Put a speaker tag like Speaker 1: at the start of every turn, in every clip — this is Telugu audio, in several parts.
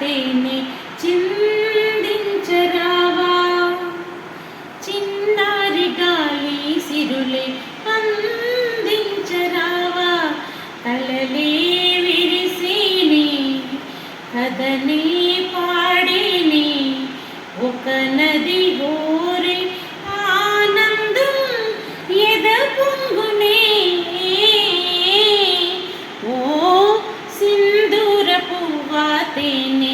Speaker 1: తేనె చిందించరావా? చిన్నారి గాలి సిరులే అందించరావా? తలలే విరిసిని కదనే তিনি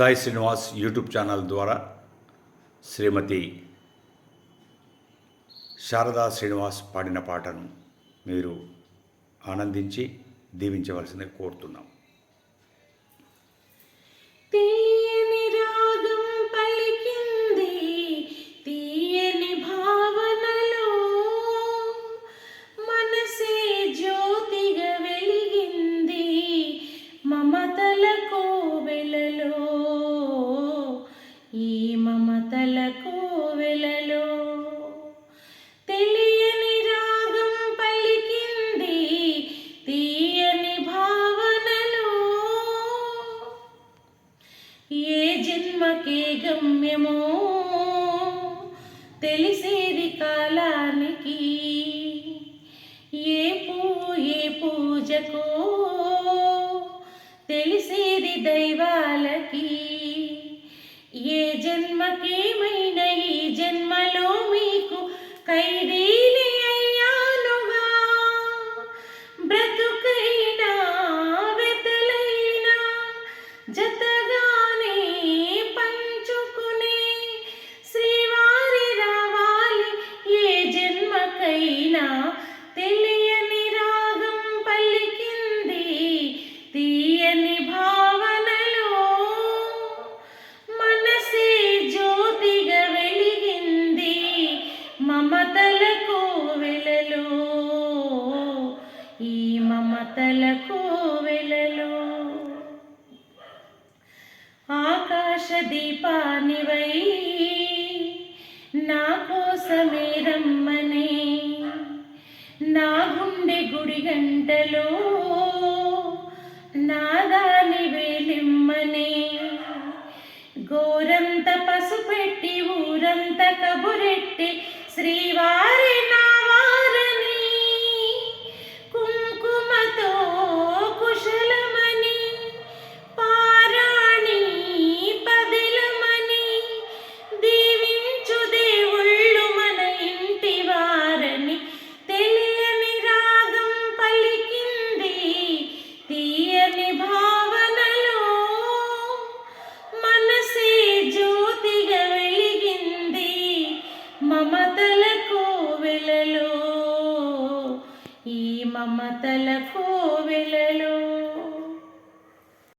Speaker 2: సాయి శ్రీనివాస్ యూట్యూబ్ ఛానల్ ద్వారా శ్రీమతి శారదా శ్రీనివాస్ పాడిన పాటను మీరు ఆనందించి దీవించవలసిందిగా కోరుతున్నాం.
Speaker 1: పుణ్యము తెలిసేది కాలానికి. ఏ పూ ఏ పూజకో తెలిసేది దైవాలకి. ఏ జన్మకి మమతల కోవెలలో ఈ మమతల కోవెలలో ఆకాశ దీపానివై నా కోసమే రమ్మనే. నా గుండె గుడి గంటలో నాదాని వేలిమ్మనే. గోరంత పసుపెట్టి ఊరంత కబురెట్టి శ్రీవా మమతల కోవెలలో ఈ మమతల కోవెలలో